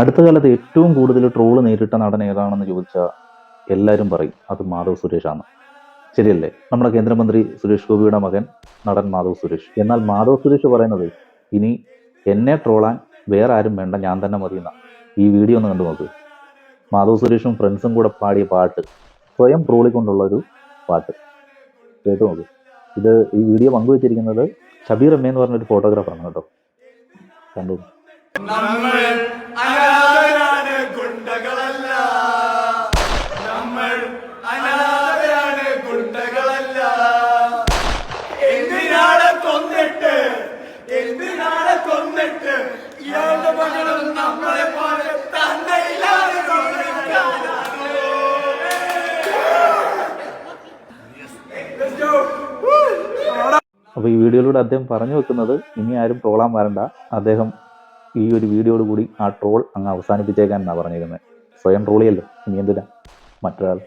അടുത്ത കാലത്ത് ഏറ്റവും കൂടുതൽ ട്രോൾ നേരിട്ട നടൻ ഏതാണെന്ന് ചോദിച്ചാൽ എല്ലാവരും പറയും അത് മാധവ് സുരേഷാണ്. ശരിയല്ലേ? നമ്മുടെ കേന്ദ്രമന്ത്രി സുരേഷ് ഗോപിയുടെ മകൻ നടൻ മാധവ് സുരേഷ്. എന്നാൽ മാധവ് സുരേഷ് പറയുന്നത് ഇനി എന്നെ ട്രോളാൻ വേറെ ആരും വേണ്ട ഞാൻ തന്നെ മതി ഈ വീഡിയോ ഒന്ന് കണ്ടു നോക്ക്. മാധവ് സുരേഷും ഫ്രണ്ട്സും കൂടെ പാടിയ പാട്ട് സ്വയം ട്രോളിക്കൊണ്ടുള്ള ഒരു പാട്ട്. കേട്ടു നോക്ക്. ഇത് ഈ വീഡിയോ പങ്കുവച്ചിരിക്കുന്നത് ഷബീർ എം എന്ന് പറഞ്ഞൊരു ഫോട്ടോഗ്രാഫറാണ് കേട്ടോ. കണ്ടു നമ്മൾ അനാഥരാണ് ഗുണ്ടകളല്ല. നമ്മൾ അനാഥരാണ് ഗുണ്ടകളല്ല. എന്തിനാണ് കൊന്നിട്ട്? എന്തിനാണ് കൊന്നിട്ട്? ഇയാളുടെ മകളും നമ്മളെ പോലെ തന്നയിലാണ് അപ്പോൾ ഈ വീഡിയോയിലൂടെ അദ്ദേഹം പറഞ്ഞു വെക്കുന്നത് ഇനി ആരും ട്രോളാൻ വരണ്ട. അദ്ദേഹം ഈ ഒരു വീഡിയോയോട് കൂടി ആ ട്രോൾ അങ്ങ് അവസാനിപ്പിച്ചേക്കാൻ എന്നാണ് പറഞ്ഞിരുന്നത് സ്വയം ട്രോളിയല്ലോ ഇനി എന്തിനാ? മറ്റൊരാൾ